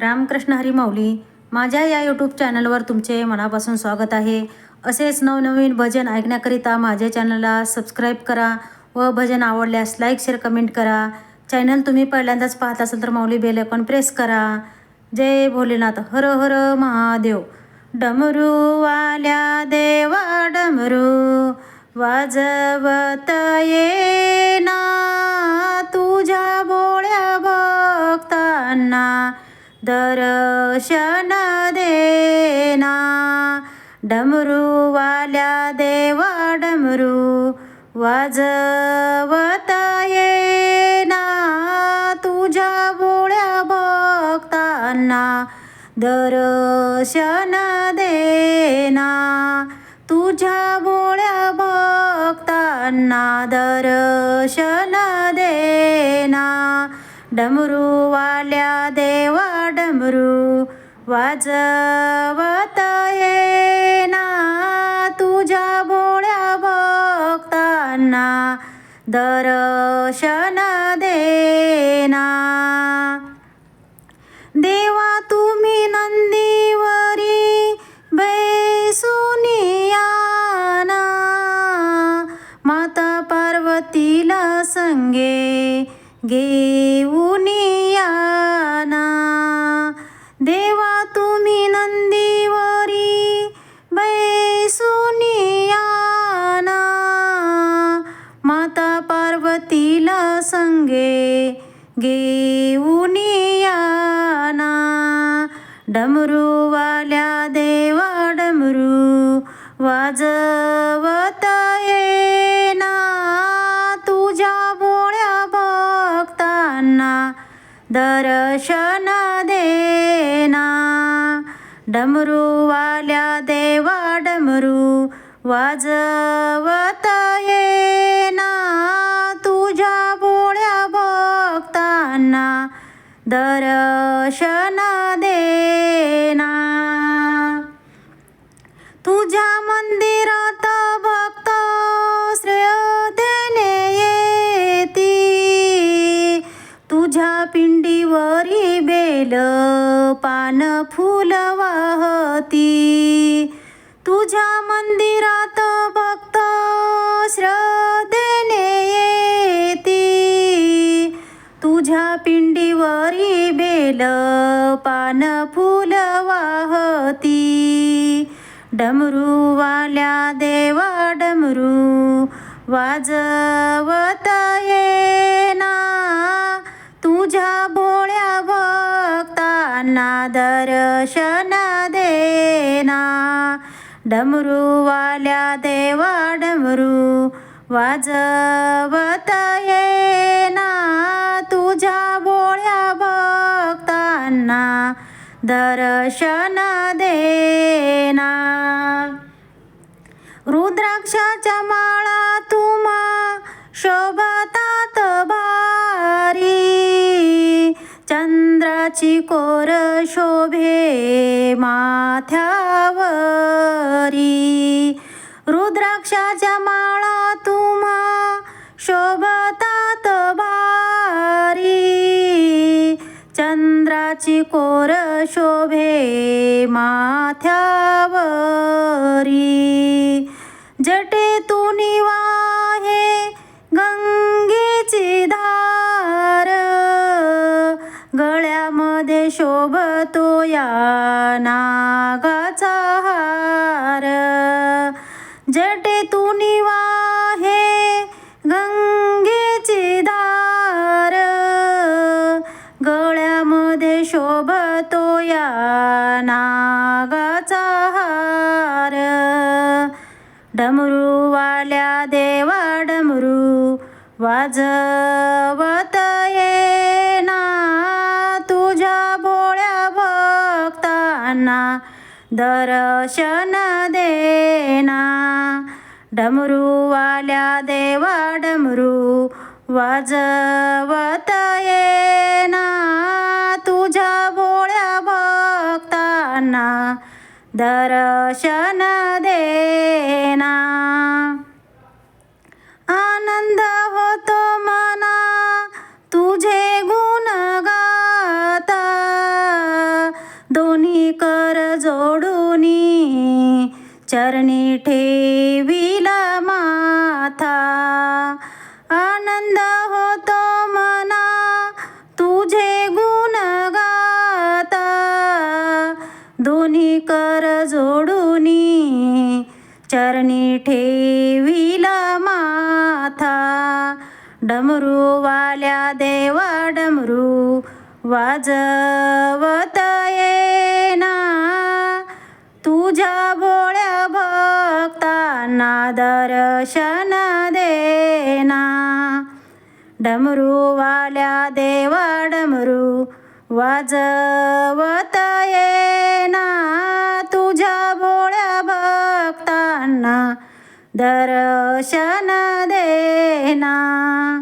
रामकृष्ण हरी माऊली माझ्या या यूट्यूब चॅनलवर तुमचे मनापासून स्वागत आहे. असेच नवनवीन भजन ऐकण्याकरिता माझ्या चॅनलला सबस्क्राईब करा व भजन आवडल्यास लाईक शेअर कमेंट करा. चॅनल तुम्ही पहिल्यांदाच पाहत असाल तर माऊली बेल आयकॉन प्रेस करा. जय भोलेनाथ. हर हर महादेव. डमरूवाल्या देवा डमरू वाजवत ये. दर्शन देना. डमरूवाल्या देवा डमरू वाजवत येना. तुझ्या बोळ्या भक्तांना दर्शन देना. तुझ्या बोळ्या भक्तांना दर्शन देना. डमरूवाल्या देवा डमरू वाजवत येना तुझ्या बोळ्या भक्तांना दर्शन देना. देवा तुम्ही नंदीवरी बैसुनियाना माता पार्वतीला संगे गे पार्वतीला संगे घेऊन याना डमरूवाल्या देवा डमरू वाजवत येना तुझ्या बोळ्या भक्तांना दर्शन देना डमरूवाल्या देवा डमरू वाजवत येना दर्शन देना. तुझ्या मंदिरात भक्त श्रेयतेने येती तुझ्या पिंडीवरी बेल पान फुल वाहती तुझ्या मंदिरात भक्त श्रद्धे पिंडीवरी बेल पान फुल वाहती. डमरूवाल्या देवा डमरू वाजवत येना. तुझ्या भोळ्या भक्तांना दर्शन देना. डमरूवाल्या देवा डमरू वाजवत येना दर्शन देना. रुद्राक्षाच्या माळा तुम्हा शोभतात भारी. चंद्राची कोर शोभे माथ्यावरी. रुद्राक्षाच्या माळा तुम्हा शोभता चंद्राची कोर शोभे माथ्यावरी. जटेतून वाहे गंगेची धार. गळ्यामध्ये शोभतो या नागाचा हार. जटेतून नागाचा हार डमरूवाल्या देवा डमरू वाजवत येना तुझ्या भोळ्या भक्तांना दर्शन देना. डमरूवाल्या देवा डमरू वाजवत ये दर्शन देना। आनंद होतो मना तुझे गुण गाता। दोन्ही कर जोडून चरणी ठेविला माथा। डमरूवाल्या देवा डमरू वाजवत येना. तुझ्या बोळ्या भक्तांना दर्शन देना. डमरूवाल्या देवा डमरू वाजवत दर्शन देना।